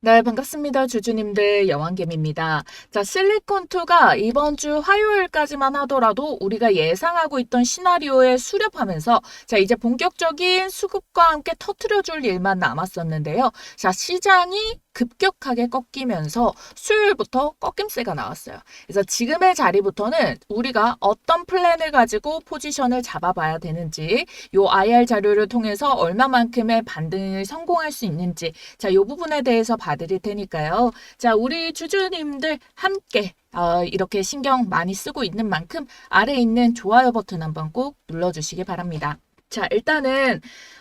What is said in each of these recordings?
네, 반갑습니다. 주주님들 여왕개미입니다. 자, 실리콘2가 이번 주 화요일까지만 하더라도 우리가 예상하고 있던 시나리오에 수렵하면서 자, 이제 본격적인 수급과 함께 터트려줄 일만 남았었는데요. 자, 시장이 급격하게 꺾이면서 수요일부터 꺾임세가 나왔어요. 그래서 지금의 자리부터는 우리가 어떤 플랜을 가지고 포지션을 잡아봐야 되는지, 요 IR 자료를 통해서 얼마만큼의 반등을 성공할 수 있는지, 자, 요 부분에 대해서 봐드릴 테니까요. 자, 우리 주주님들 함께 어, 이렇게 신경 많이 쓰고 있는 만큼 아래에 있는 좋아요 버튼 한번 꼭 눌러주시기 바랍니다. 자, 일단은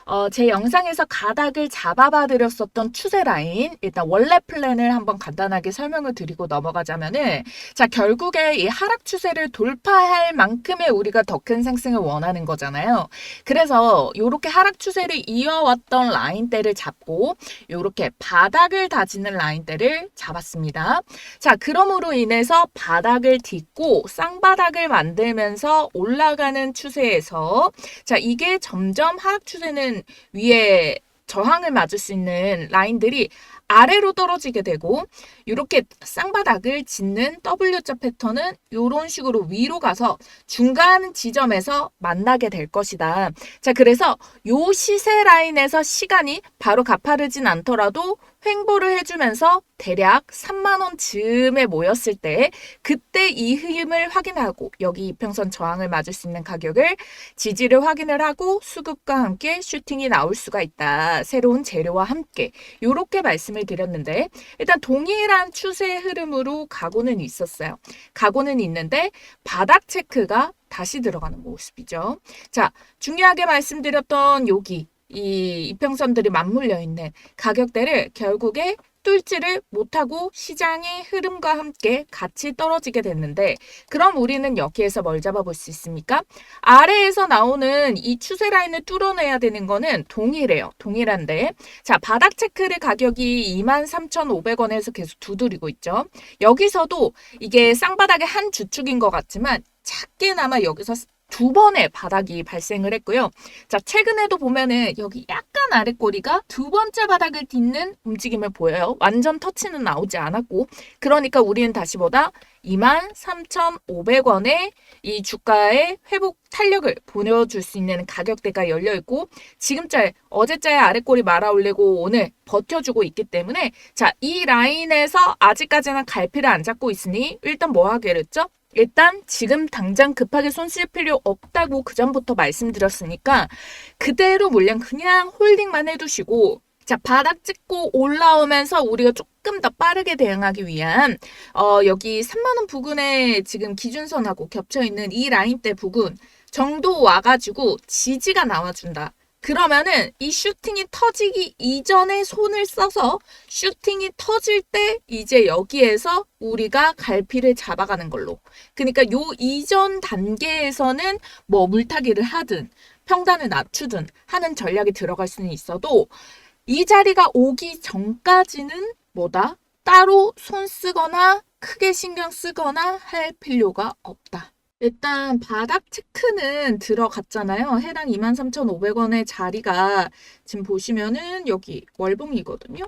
어, 제 영상에서 가닥을 잡아봐 드렸었던 추세 라인, 일단 원래 플랜을 한번 간단하게 설명을 드리고 넘어가자면은, 자, 결국에 이 하락 추세를 돌파할 만큼의 우리가 더 큰 상승을 원하는 거잖아요. 그래서 요렇게 하락 추세를 이어왔던 라인대를 잡고, 요렇게 바닥을 다지는 라인대를 잡았습니다. 자, 그럼으로 인해서 바닥을 딛고 쌍바닥을 만들면서 올라가는 추세에서, 자, 이게 점점 하락 추세는 위에 저항을 맞을 수 있는 라인들이 아래로 떨어지게 되고 이렇게 쌍바닥을 짓는 W자 패턴은 이런 식으로 위로 가서 중간 지점에서 만나게 될 것이다. 자, 그래서 요 시세 라인에서 시간이 바로 가파르진 않더라도 횡보를 해주면서 대략 3만 원 즈음에 모였을 때 그때 이 흐름을 확인하고 여기 이평선 저항을 맞을 수 있는 가격을 지지를 확인을 하고 수급과 함께 슈팅이 나올 수가 있다. 새로운 재료와 함께 이렇게 말씀을 드렸는데 일단 동일한 추세 흐름으로 가고는 있었어요. 가고는 있는데 바닥 체크가 다시 들어가는 모습이죠. 자, 중요하게 말씀드렸던 여기 이 이평선들이 맞물려 있는 가격대를 결국에 뚫지를 못하고 시장의 흐름과 함께 같이 떨어지게 됐는데 그럼 우리는 여기에서 뭘 잡아볼 수 있습니까? 아래에서 나오는 이 추세 라인을 뚫어내야 되는 거는 동일해요. 동일한데 자 바닥 체크를 가격이 23,500원에서 계속 두드리고 있죠. 여기서도 이게 쌍바닥의 한 주축인 것 같지만 작게나마 여기서 두 번의 바닥이 발생을 했고요. 자, 최근에도 보면은 여기 약간 아랫꼬리가 두 번째 바닥을 딛는 움직임을 보여요. 완전 터치는 나오지 않았고. 그러니까 우리는 다시 보다 23,500원의 이 주가의 회복 탄력을 보내줄 수 있는 가격대가 열려 있고 지금자의 어제자의 아랫꼬리 말아 올리고 오늘 버텨주고 있기 때문에 자, 이 라인에서 아직까지는 갈피를 안 잡고 있으니 일단 뭐 하기로 했죠? 일단 지금 당장 급하게 손 쓸 필요 없다고 그 전부터 말씀드렸으니까 그대로 물량 그냥 홀딩만 해두시고 자, 바닥 찍고 올라오면서 우리가 조금 더 빠르게 대응하기 위한 어, 여기 3만원 부근에 지금 기준선하고 겹쳐있는 이 라인대 부근 정도 와가지고 지지가 나와준다. 그러면은 이 슈팅이 터지기 이전에 손을 써서 슈팅이 터질 때 이제 여기에서 우리가 갈피를 잡아가는 걸로. 그러니까 요 이전 단계에서는 뭐 물타기를 하든 평단을 낮추든 하는 전략이 들어갈 수는 있어도 이 자리가 오기 전까지는 뭐다? 따로 손 쓰거나 크게 신경 쓰거나 할 필요가 없다. 일단 바닥 체크는 들어갔잖아요. 해당 23,500원의 자리가 지금 보시면은 여기 월봉이거든요.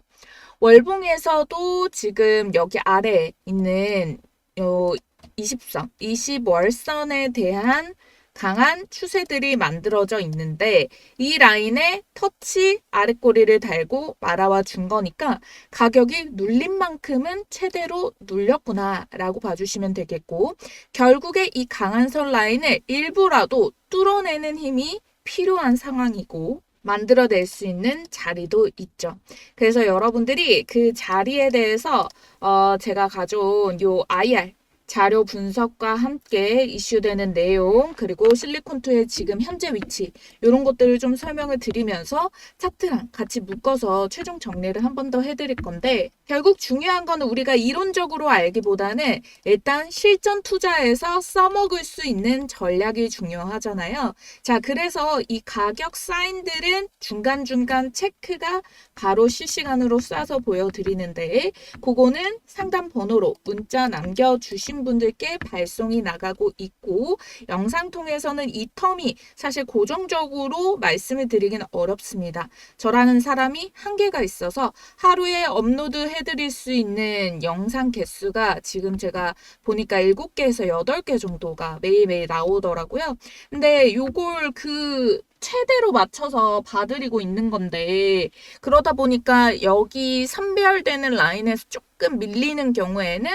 월봉에서도 지금 여기 아래 있는 요 20선, 20월선에 대한 강한 추세들이 만들어져 있는데 이 라인에 터치 아랫꼬리를 달고 말아와 준 거니까 가격이 눌린 만큼은 최대로 눌렸구나 라고 봐주시면 되겠고 결국에 이 강한 선 라인을 일부라도 뚫어내는 힘이 필요한 상황이고 만들어낼 수 있는 자리도 있죠. 그래서 여러분들이 그 자리에 대해서 어 제가 가져온 요 IR 자료 분석과 함께 이슈되는 내용 그리고 실리콘2의 지금 현재 위치 이런 것들을 좀 설명을 드리면서 차트랑 같이 묶어서 최종 정리를 한 번 더 해드릴 건데 결국 중요한 거는 우리가 이론적으로 알기보다는 일단 실전 투자에서 써먹을 수 있는 전략이 중요하잖아요. 자 그래서 이 가격 사인들은 중간중간 체크가 바로 실시간으로 쏴서 보여드리는데 그거는 상담 번호로 문자 남겨주시면 분들께 발송이 나가고 있고 영상 통해서는 이 텀이 사실 고정적으로 말씀을 드리긴 어렵습니다. 저라는 사람이 한계가 있어서 하루에 업로드 해드릴 수 있는 영상 개수가 지금 제가 보니까 7개에서 8개 정도가 매일매일 나오더라고요. 근데 요걸 그 최대로 맞춰서 봐드리고 있는 건데 그러다 보니까 여기 선별되는 라인에서 조금 밀리는 경우에는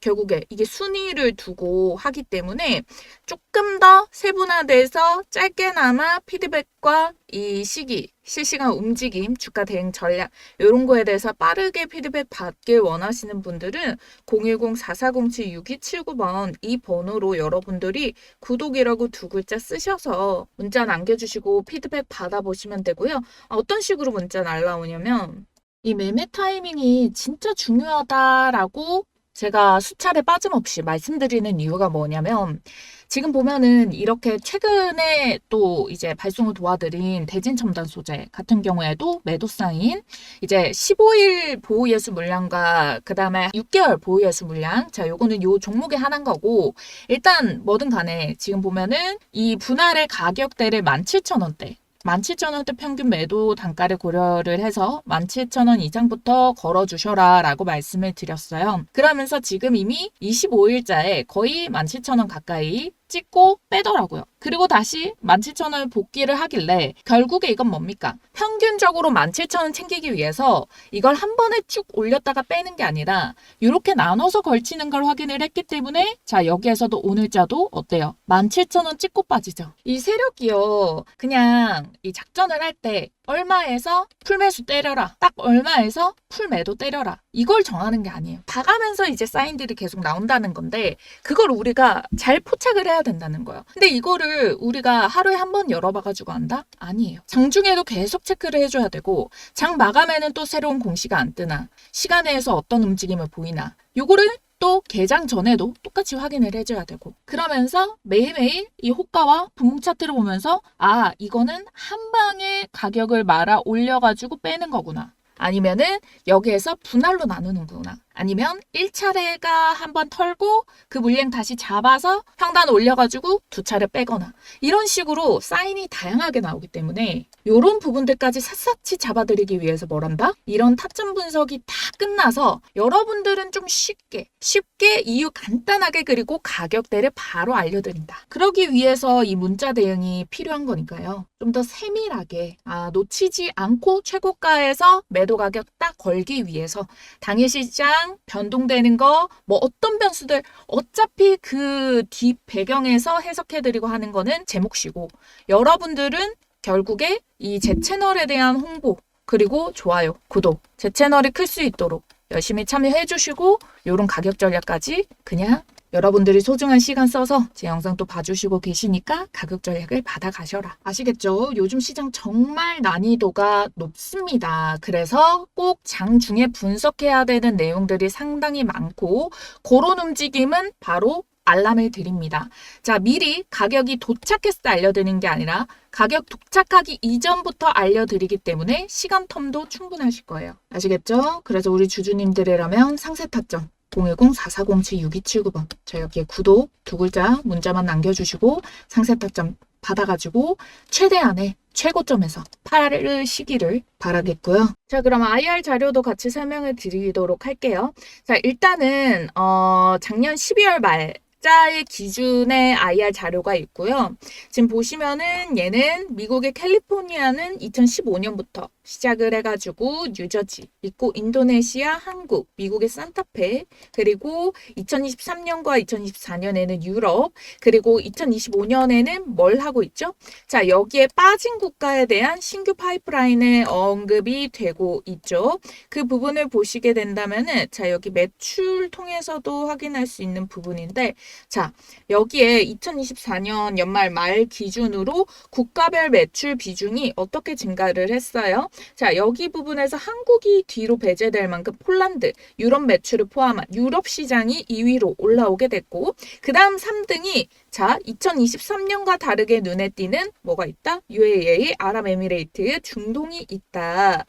결국에 이게 순위를 두고 하기 때문에 조금 더 세분화돼서 짧게나마 피드백과 이 시기, 실시간 움직임, 주가 대응 전략 이런 거에 대해서 빠르게 피드백 받길 원하시는 분들은 010-4407-6279번 이 번호로 여러분들이 구독이라고 두 글자 쓰셔서 문자 남겨주시고 피드백 받아보시면 되고요. 아, 어떤 식으로 문자 날라오냐면 이 매매 타이밍이 진짜 중요하다라고 제가 수차례 빠짐없이 말씀드리는 이유가 뭐냐면 지금 보면은 이렇게 최근에 또 이제 발송을 도와드린 대진 첨단 소재 같은 경우에도 매도 사인 이제 15일 보호 예수 물량과 그다음에 6개월 보호 예수 물량 자 요거는 요 종목의 하나인 거고 일단 뭐든 간에 지금 보면은 이 분할의 가격대를 17,000원대 17,000원대 평균 매도 단가를 고려를 해서 17,000원 이상부터 걸어주셔라 라고 말씀을 드렸어요. 그러면서 지금 이미 25일자에 거의 17,000원 가까이 찍고 빼더라고요. 그리고 다시 17,000원을 복귀를 하길래 결국에 이건 뭡니까? 평균적으로 17,000원 챙기기 위해서 이걸 한 번에 쭉 올렸다가 빼는 게 아니라 이렇게 나눠서 걸치는 걸 확인을 했기 때문에 자 여기에서도 오늘자도 어때요? 17,000원 찍고 빠지죠. 이 세력이요. 그냥 이 작전을 할 때 얼마에서 풀매수 때려라. 딱 얼마에서 풀매도 때려라. 이걸 정하는 게 아니에요. 봐가면서 이제 사인들이 계속 나온다는 건데 그걸 우리가 잘 포착을 해야 된다는 거예요. 근데 이거를 우리가 하루에 한 번 열어봐가지고 한다? 아니에요. 장 중에도 계속 체크를 해줘야 되고 장 마감에는 또 새로운 공시가 안 뜨나 시간에서 어떤 움직임을 보이나 요거를 또 개장 전에도 똑같이 확인을 해줘야 되고. 그러면서 매일매일 이 호가와 분봉 차트를 보면서 아 이거는 한 방에 가격을 말아 올려가지고 빼는 거구나. 아니면은 여기에서 분할로 나누는구나 아니면 1차례가 한번 털고 그 물량 다시 잡아서 평단 올려가지고 두 차례 빼거나 이런 식으로 사인이 다양하게 나오기 때문에 이런 부분들까지 샅샅이 잡아드리기 위해서 뭘 한다? 이런 타점 분석이 다 끝나서 여러분들은 좀 쉽게 쉽게 이유 간단하게 그리고 가격대를 바로 알려드린다. 그러기 위해서 이 문자 대응이 필요한 거니까요. 좀 더 세밀하게 아, 놓치지 않고 최고가에서 매도 가격 딱 걸기 위해서 당일 시장 변동되는 거 뭐 어떤 변수들 어차피 그 뒷 배경에서 해석해드리고 하는 거는 제 몫이고 여러분들은 결국에 이 제 채널에 대한 홍보 그리고 좋아요, 구독, 제 채널이 클 수 있도록 열심히 참여해 주시고 요런 가격 전략까지 그냥 여러분들이 소중한 시간 써서 제 영상 또 봐주시고 계시니까 가격 전략을 받아가셔라. 아시겠죠? 요즘 시장 정말 난이도가 높습니다. 그래서 꼭 장 중에 분석해야 되는 내용들이 상당히 많고 그런 움직임은 바로 알람을 드립니다. 자, 미리 가격이 도착했을 때 알려드리는 게 아니라 가격 도착하기 이전부터 알려드리기 때문에 시간 텀도 충분하실 거예요. 아시겠죠? 그래서 우리 주주님들이라면 상세 타점 010-4407-6279번 저 여기에 구독 두 글자 문자만 남겨주시고 상세 타점 받아가지고 최대한의 최고점에서 팔으시기를 바라겠고요. 자, 그럼 IR 자료도 같이 설명을 드리도록 할게요. 자, 일단은 어, 작년 12월 말 자의 기준의 IR 자료가 있고요. 지금 보시면은 얘는 미국의 캘리포니아는 2015년부터 시작을 해가지고 뉴저지, 있고 인도네시아, 한국, 미국의 산타페, 그리고 2023년과 2024년에는 유럽, 그리고 2025년에는 뭘 하고 있죠? 자, 여기에 빠진 국가에 대한 신규 파이프라인의 언급이 되고 있죠. 그 부분을 보시게 된다면은, 자, 여기 매출 통해서도 확인할 수 있는 부분인데, 자, 여기에 2024년 연말 말 기준으로 국가별 매출 비중이 어떻게 증가를 했어요? 자, 여기 부분에서 한국이 뒤로 배제될 만큼 폴란드, 유럽 매출을 포함한 유럽 시장이 2위로 올라오게 됐고, 그 다음 3등이 자, 2023년과 다르게 눈에 띄는 뭐가 있다? UAE, 아랍에미레이트의 중동이 있다.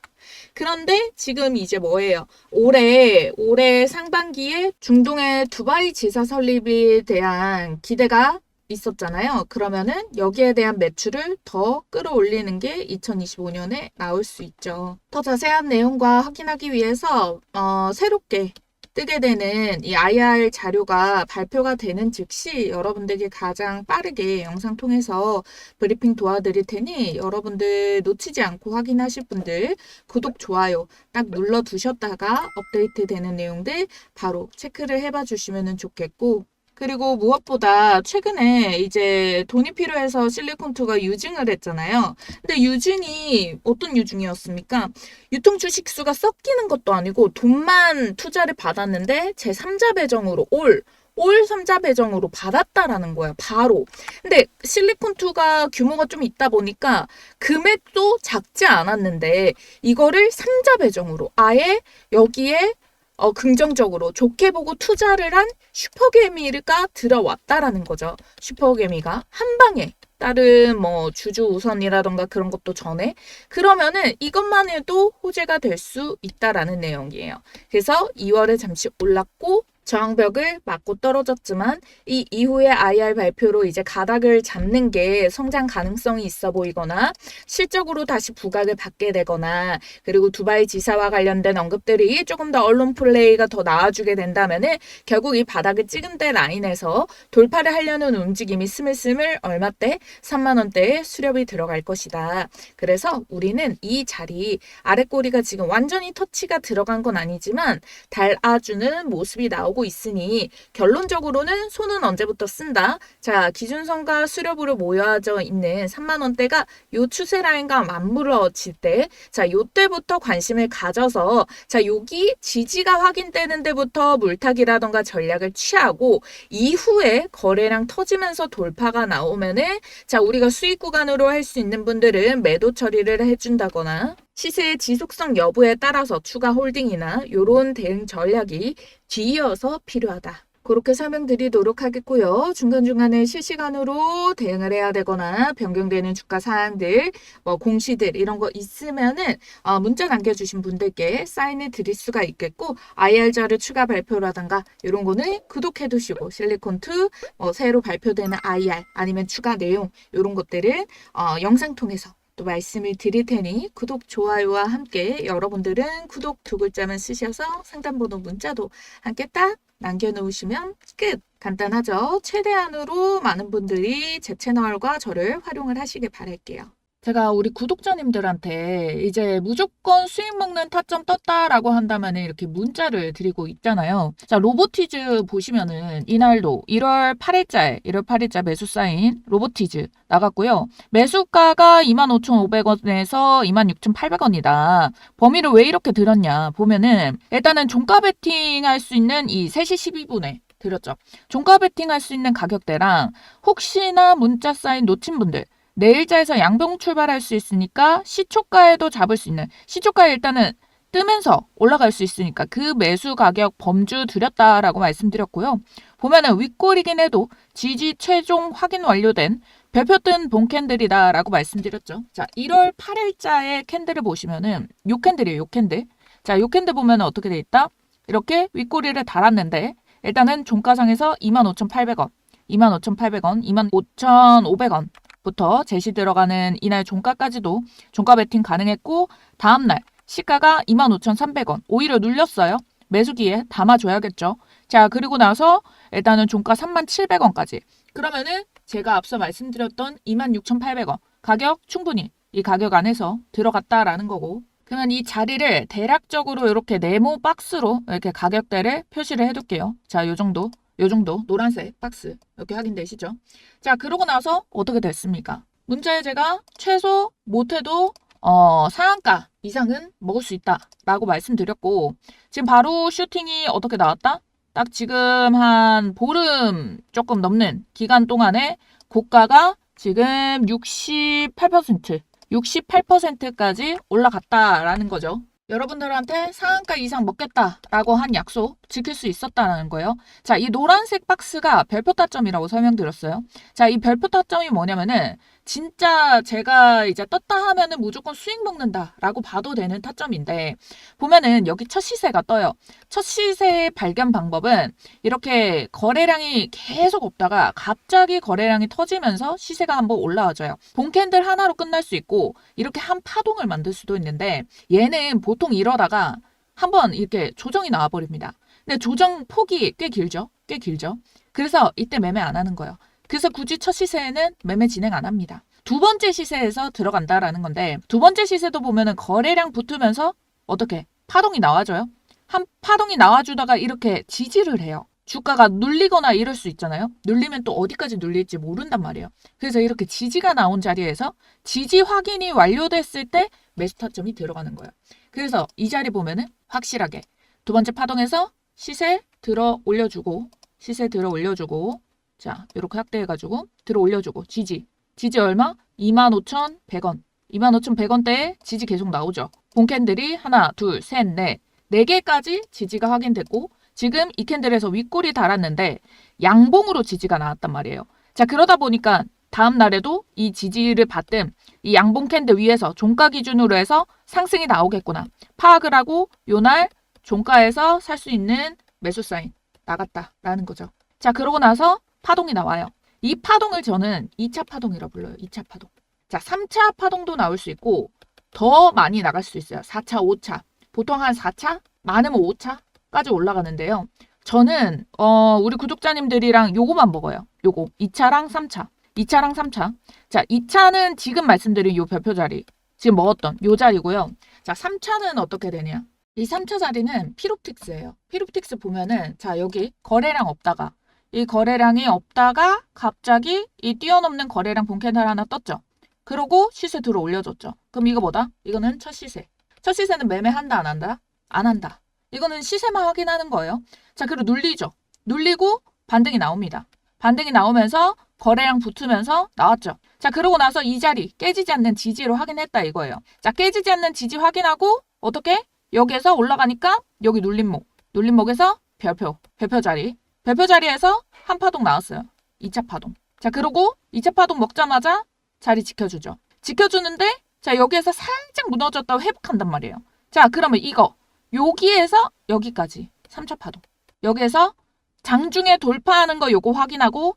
그런데 지금 이제 뭐예요? 올해 올해 상반기에 중동의 두바이 지사 설립에 대한 기대가 있었잖아요. 그러면은 여기에 대한 매출을 더 끌어올리는 게 2025년에 나올 수 있죠. 더 자세한 내용과 확인하기 위해서 어, 새롭게 뜨게 되는 이 IR 자료가 발표가 되는 즉시 여러분들께 가장 빠르게 영상 통해서 브리핑 도와드릴 테니 여러분들 놓치지 않고 확인하실 분들 구독, 좋아요 딱 눌러 두셨다가 업데이트 되는 내용들 바로 체크를 해봐 주시면 좋겠고 그리고 무엇보다 최근에 이제 돈이 필요해서 실리콘투가 유증을 했잖아요. 근데 유증이 어떤 유증이었습니까? 유통 주식 수가 섞이는 것도 아니고 돈만 투자를 받았는데 제 3자 배정으로 올, 올 3자 배정으로 받았다라는 거예요. 바로. 근데 실리콘2가 규모가 좀 있다 보니까 금액도 작지 않았는데 이거를 3자 배정으로 아예 여기에 어, 긍정적으로 좋게 보고 투자를 한 슈퍼개미가 들어왔다라는 거죠. 슈퍼개미가 한 방에 다른 뭐 주주 우선이라던가 그런 것도 전에 그러면은 이것만 해도 호재가 될 수 있다라는 내용이에요. 그래서 2월에 잠시 올랐고 저항벽을 맞고 떨어졌지만 이 이후에 IR 발표로 이제 가닥을 잡는 게 성장 가능성이 있어 보이거나 실적으로 다시 부각을 받게 되거나 그리고 두바이 지사와 관련된 언급들이 조금 더 언론 플레이가 더 나와주게 된다면은 결국 이 바닥을 찍은 데 라인에서 돌파를 하려는 움직임이 스물스물 얼마 때 3만 원대에 수렵이 들어갈 것이다. 그래서 우리는 이 자리 아랫꼬리가 지금 완전히 터치가 들어간 건 아니지만 달아주는 모습이 나오고 있으니 결론적으로는 손은 언제부터 쓴다. 자 기준선과 수렵으로 모여져 있는 3만 원대가 요 추세 라인과 맞물어질 때, 자 요때부터 관심을 가져서 자 여기 지지가 확인되는 데부터 물타기라던가 전략을 취하고 이후에 거래량 터지면서 돌파가 나오면은 자 우리가 수익 구간으로 할 수 있는 분들은 매도 처리를 해준다거나 시세의 지속성 여부에 따라서 추가 홀딩이나 요런 대응 전략이 뒤이어서 필요하다. 그렇게 설명드리도록 하겠고요. 중간중간에 실시간으로 대응을 해야 되거나 변경되는 주가 사항들, 뭐 공시들 이런 거 있으면은 어, 문자 남겨주신 분들께 사인을 드릴 수가 있겠고 IR자료 추가 발표라든가 이런 거는 구독해 두시고 실리콘2 뭐 새로 발표되는 IR 아니면 추가 내용 이런 것들은 어, 영상 통해서 또 말씀을 드릴 테니 구독, 좋아요와 함께 여러분들은 구독 두 글자만 쓰셔서 상담번호 문자도 함께 딱 남겨놓으시면 끝! 간단하죠? 최대한으로 많은 분들이 제 채널과 저를 활용을 하시길 바랄게요. 제가 우리 구독자님들한테 이제 무조건 수익 먹는 타점 떴다라고 한다면 이렇게 문자를 드리고 있잖아요. 자, 로보티즈 보시면은 이날도 1월 8일자에 1월 8일자 매수 사인 로보티즈 나갔고요. 매수가가 25,500원에서 26,800원이다. 범위를 왜 이렇게 들었냐 보면은 일단은 종가 베팅 할 수 있는 이 3시 12분에 드렸죠. 종가 베팅 할 수 있는 가격대랑 혹시나 문자 사인 놓친 분들 내일자에서 양봉 출발할 수 있으니까 시초가에도 잡을 수 있는 시초가에 일단은 뜨면서 올라갈 수 있으니까 그 매수 가격 범주 드렸다라고 말씀드렸고요. 보면은 윗골이긴 해도 지지 최종 확인 완료된 별표 뜬 본캔들이다라고 말씀드렸죠. 자, 1월 8일자의 캔들을 보시면은 요 캔들이에요. 요 캔들. 자, 요 캔들 보면은 어떻게 돼 있다? 이렇게 윗꼬리를 달았는데 일단은 종가상에서 25,800원, 25,800원, 25,500원 부터 제시 들어가는 이날 종가까지도 종가 베팅 가능했고 다음날 시가가 25,300원 오히려 눌렸어요. 매수기에 담아줘야겠죠. 자 그리고 나서 일단은 종가 37,700원까지 그러면은 제가 앞서 말씀드렸던 26,800원 가격 충분히 이 가격 안에서 들어갔다라는 거고 그러면 이 자리를 대략적으로 이렇게 네모 박스로 이렇게 가격대를 표시를 해둘게요. 자, 요 정도, 요 정도 노란색 박스 이렇게 확인되시죠? 자, 그러고 나서 어떻게 됐습니까? 문자에 제가 최소 못해도 어, 상한가 이상은 먹을 수 있다라고 말씀드렸고 지금 바로 슈팅이 어떻게 나왔다? 딱 지금 한 보름 조금 넘는 기간 동안에 고가가 지금 68% 68%까지 올라갔다라는 거죠. 여러분들한테 상한가 이상 먹겠다라고 한 약속 지킬 수 있었다는 거예요. 자, 이 노란색 박스가 별표 타점이라고 설명드렸어요. 자, 이 별표 타점이 뭐냐면은 진짜 제가 이제 떴다 하면은 무조건 수익 먹는다라고 봐도 되는 타점인데 보면은 여기 첫 시세가 떠요. 첫 시세 발견 방법은 이렇게 거래량이 계속 없다가 갑자기 거래량이 터지면서 시세가 한번 올라와줘요. 본캔들 하나로 끝날 수 있고 이렇게 한 파동을 만들 수도 있는데 얘는 보통 이러다가 한번 이렇게 조정이 나와버립니다. 근데 조정 폭이 꽤 길죠? 꽤 길죠? 그래서 이때 매매 안 하는 거예요. 그래서 굳이 첫 시세에는 매매 진행 안 합니다. 두 번째 시세에서 들어간다라는 건데 두 번째 시세도 보면은 거래량 붙으면서 어떻게 파동이 나와줘요? 한 파동이 나와주다가 이렇게 지지를 해요. 주가가 눌리거나 이럴 수 있잖아요. 눌리면 또 어디까지 눌릴지 모른단 말이에요. 그래서 이렇게 지지가 나온 자리에서 지지 확인이 완료됐을 때 매수 타점이 들어가는 거예요. 그래서 이 자리 보면은 확실하게 두 번째 파동에서 시세 들어 올려주고 시세 들어 올려주고 자 이렇게 확대해가지고 들어 올려주고 지지 지지 얼마? 25,100원 25,100원대에 지지 계속 나오죠. 본캔들이 하나 둘 셋 넷 네 개까지 지지가 확인됐고 지금 이 캔들에서 윗골이 달았는데 양봉으로 지지가 나왔단 말이에요. 자 그러다 보니까 다음 날에도 이 지지를 받든 이 양봉 캔들 위에서 종가 기준으로 해서 상승이 나오겠구나 파악을 하고 요날 종가에서 살 수 있는 매수 사인 나갔다라는 거죠. 자 그러고 나서 파동이 나와요. 이 파동을 저는 2차 파동이라 불러요. 2차 파동. 자 3차 파동도 나올 수 있고 더 많이 나갈 수 있어요. 4차, 5차. 보통 한 4차, 많으면 5차까지 올라가는데요. 저는 어, 우리 구독자님들이랑 요거만 먹어요. 요거 2차랑 3차. 2차랑 3차. 자, 2차는 지금 말씀드린 요 별표 자리. 지금 먹었던 요 자리고요. 자, 3차는 어떻게 되냐? 이 3차 자리는 피롭틱스예요. 피롭틱스 보면은 자, 여기 거래량 없다가 이 거래량이 없다가 갑자기 이 뛰어넘는 거래량 본캔들 하나 떴죠. 그러고 시세 들어 올려줬죠. 그럼 이거 뭐다? 이거는 첫 시세. 첫 시세는 매매한다 안 한다? 안 한다. 이거는 시세만 확인하는 거예요. 자, 그리고 눌리죠. 눌리고 반등이 나옵니다. 반등이 나오면서 거래량 붙으면서 나왔죠. 자, 그러고 나서 이 자리 깨지지 않는 지지로 확인했다 이거예요. 자, 깨지지 않는 지지 확인하고 어떻게? 여기에서 올라가니까 여기 눌림목. 눌림목에서 별표. 별표 자리. 별표 자리에서 한 파동 나왔어요. 2차 파동. 자, 그러고 2차 파동 먹자마자 자리 지켜주죠. 지켜주는데 자, 여기에서 살짝 무너졌다고 회복한단 말이에요. 자, 그러면 이거 여기에서 여기까지 3차 파동. 여기에서 장중에 돌파하는 거 요거 확인하고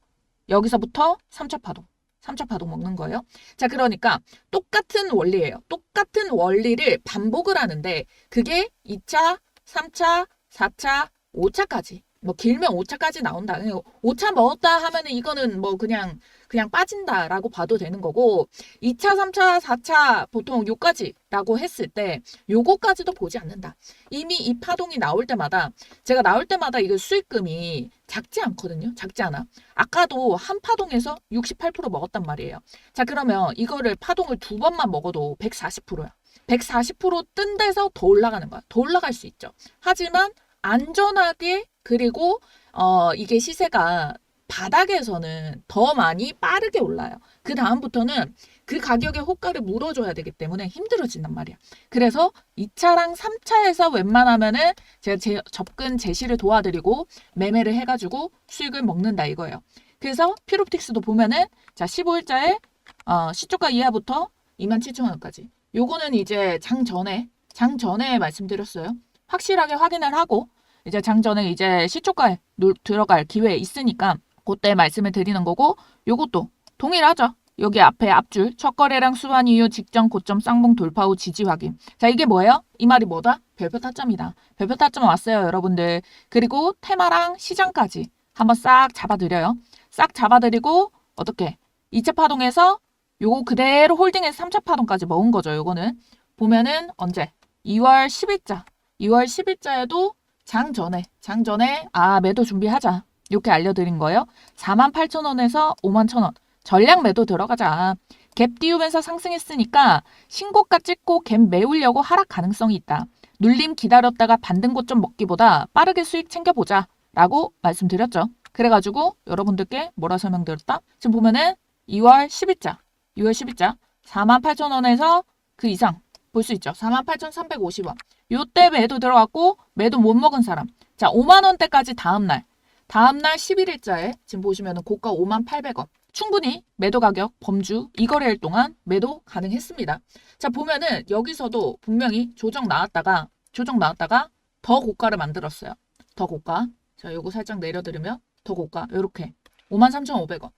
여기서부터 3차 파동. 3차 파동 먹는 거예요. 자, 그러니까 똑같은 원리예요. 똑같은 원리를 반복을 하는데 그게 2차, 3차, 4차, 5차까지. 뭐 길면 5차까지 나온다. 5차 먹었다 하면은 이거는 뭐 그냥 그냥 빠진다라고 봐도 되는 거고 2차, 3차, 4차 보통 요까지라고 했을 때 요거까지도 보지 않는다. 이미 이 파동이 나올 때마다 제가 나올 때마다 이거 수익금이 작지 않거든요. 작지 않아. 아까도 한 파동에서 68% 먹었단 말이에요. 자, 그러면 이거를 파동을 두 번만 먹어도 140%야. 140%뜬 데서 더 올라가는 거야. 더 올라갈 수 있죠. 하지만 안전하게 그리고 어 이게 시세가 바닥에서는 더 많이 빠르게 올라요. 그 다음부터는 그 가격의 호가를 물어줘야 되기 때문에 힘들어진단 말이야. 그래서 2차랑 3차에서 웬만하면은 제가 제 접근 제시를 도와드리고 매매를 해가지고 수익을 먹는다 이거예요. 그래서 피롭틱스도 보면은 자 15일자에 어, 시초가 이하부터 27,000원까지. 요거는 이제 장 전에 장 전에 말씀드렸어요. 확실하게 확인을 하고 이제 장 전에 이제 시초가에 놀- 들어갈 기회 있으니까 그때 말씀을 드리는 거고 요것도 동일하죠. 여기 앞에 앞줄 첫 거래량 수완 이후 직전 고점 쌍봉 돌파 후 지지 확인. 자 이게 뭐예요? 이 말이 뭐다? 별표 타점이다. 별표 타점 왔어요 여러분들. 그리고 테마랑 시장까지 한번 싹 잡아드려요. 싹 잡아드리고 어떻게 2차 파동에서 요거 그대로 홀딩해서 3차 파동까지 먹은 거죠. 요거는 보면은 언제? 2월 10일자. 2월 10일자에도 장 전에 장 전에 아 매도 준비하자. 이렇게 알려드린 거예요. 48,000원에서 51,000원. 전량 매도 들어가자. 갭 띄우면서 상승했으니까 신고가 찍고 갭 메우려고 하락 가능성이 있다. 눌림 기다렸다가 반등 고점 먹기보다 빠르게 수익 챙겨보자. 라고 말씀드렸죠. 그래가지고 여러분들께 뭐라 설명드렸다? 지금 보면은 2월 10일자, 2월 10일자 48,000원에서 그 이상 볼 수 있죠. 48,350원. 요때 매도 들어갔고 매도 못 먹은 사람. 자, 5만 원대까지 다음 날. 다음 날 11일자에 지금 보시면 은 고가 5만 800원. 충분히 매도 가격 범주 이 거래일 동안 매도 가능했습니다. 자, 보면은 여기서도 분명히 조정 나왔다가 조정 나왔다가 더 고가를 만들었어요. 더 고가. 자, 요거 살짝 내려드리면 더 고가. 요렇게 53,500원.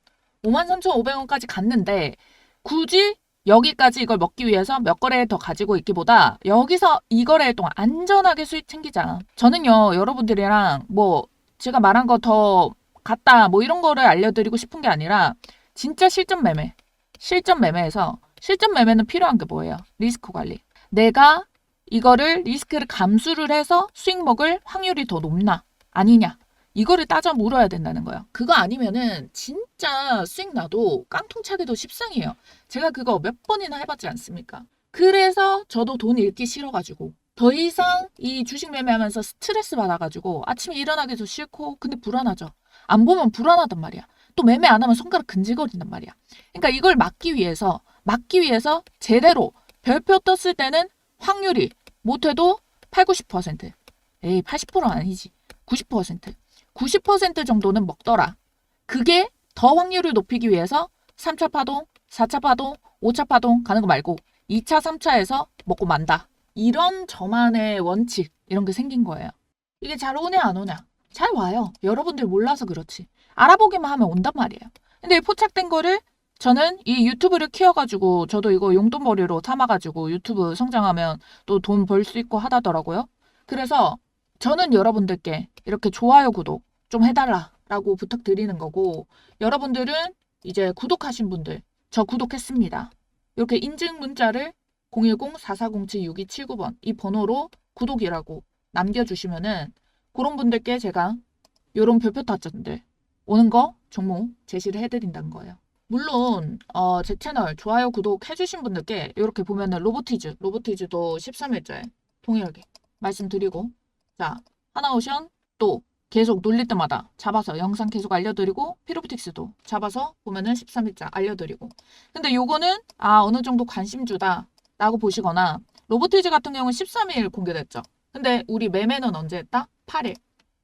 53,500원까지 갔는데 굳이 여기까지 이걸 먹기 위해서 몇 거래를 더 가지고 있기보다 여기서 이 거래일 동안 안전하게 수익 챙기자. 저는요, 여러분들이랑 뭐 제가 말한 거 더 같다 뭐 이런 거를 알려드리고 싶은 게 아니라 진짜 실전 매매. 실전 매매에서 실전 매매는 필요한 게 뭐예요? 리스크 관리. 내가 이거를 리스크를 감수를 해서 수익 먹을 확률이 더 높나 아니냐 이거를 따져 물어야 된다는 거예요. 그거 아니면은 진짜 수익 나도 깡통차기도 십상이에요. 제가 그거 몇 번이나 해봤지 않습니까? 그래서 저도 돈 잃기 싫어가지고 더 이상 이 주식 매매하면서 스트레스 받아가지고 아침에 일어나기도 싫고 근데 불안하죠. 안 보면 불안하단 말이야. 또 매매 안 하면 손가락 근질거린단 말이야. 그러니까 이걸 막기 위해서 막기 위해서 제대로 별표 떴을 때는 확률이 못해도 8, 90%. 에이 80%는 아니지. 90%. 90% 정도는 먹더라. 그게 더 확률을 높이기 위해서 3차 파동, 4차 파동, 5차 파동 가는 거 말고 2차, 3차에서 먹고 만다. 이런 저만의 원칙 이런 게 생긴 거예요. 이게 잘 오냐 안 오냐? 잘 와요. 여러분들 몰라서 그렇지. 알아보기만 하면 온단 말이에요. 근데 이 포착된 거를 저는 이 유튜브를 키워가지고 저도 이거 용돈벌이로 삼아가지고 유튜브 성장하면 또 돈 벌 수 있고 하다더라고요. 그래서 저는 여러분들께 이렇게 좋아요, 구독 좀 해달라라고 부탁드리는 거고 여러분들은 이제 구독하신 분들 저 구독했습니다. 이렇게 인증 문자를 010-4407-6279번 이 번호로 구독이라고 남겨주시면은 그런 분들께 제가 요런 별표 타점들 오는 거 종목 제시를 해드린다는 거예요. 물론 어, 제 채널 좋아요 구독 해주신 분들께 이렇게 보면은 로보티즈 로보티즈도 13일째 동일하게 말씀드리고 자 하나오션 또 계속 놀릴 때마다 잡아서 영상 계속 알려드리고 피로프틱스도 잡아서 보면은 13일째 알려드리고 근데 요거는 아 어느 정도 관심주다 라고 보시거나 로보티즈 같은 경우는 13일 공개됐죠 근데 우리 매매는 언제 했다? 8일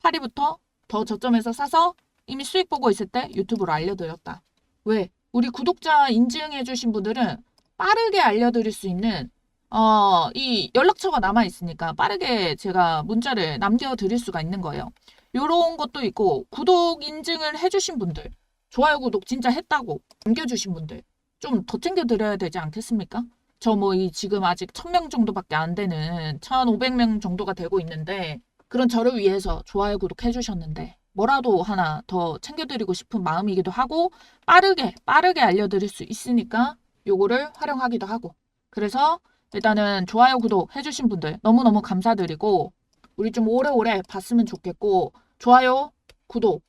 8일부터 더 저점에서 사서 이미 수익 보고 있을 때 유튜브로 알려드렸다 왜? 우리 구독자 인증해주신 분들은 빠르게 알려드릴 수 있는 어, 이 연락처가 남아 있으니까 빠르게 제가 문자를 남겨드릴 수가 있는 거예요. 요런 것도 있고 구독 인증을 해주신 분들 좋아요 구독 진짜 했다고 남겨주신 분들 좀 더 챙겨드려야 되지 않겠습니까? 저 뭐 이 지금 아직 1000명 정도밖에 안 되는 1500명 정도가 되고 있는데 그런 저를 위해서 좋아요 구독 해 주셨는데 뭐라도 하나 더 챙겨드리고 싶은 마음이기도 하고 빠르게 빠르게 알려드릴 수 있으니까 요거를 활용하기도 하고. 그래서 일단은 좋아요 구독 해주신 분들 너무너무 감사드리고 우리 좀 오래오래 봤으면 좋겠고 좋아요 구독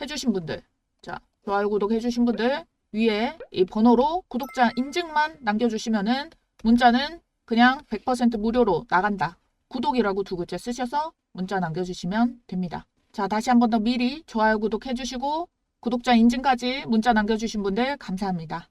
해주신 분들 자 좋아요 구독 해주신 분들 위에 이 번호로 구독자 인증만 남겨주시면은 문자는 그냥 100% 무료로 나간다. 구독이라고 두 글자 쓰셔서 문자 남겨주시면 됩니다. 자 다시 한 번 더 미리 좋아요 구독 해주시고 구독자 인증까지 문자 남겨주신 분들 감사합니다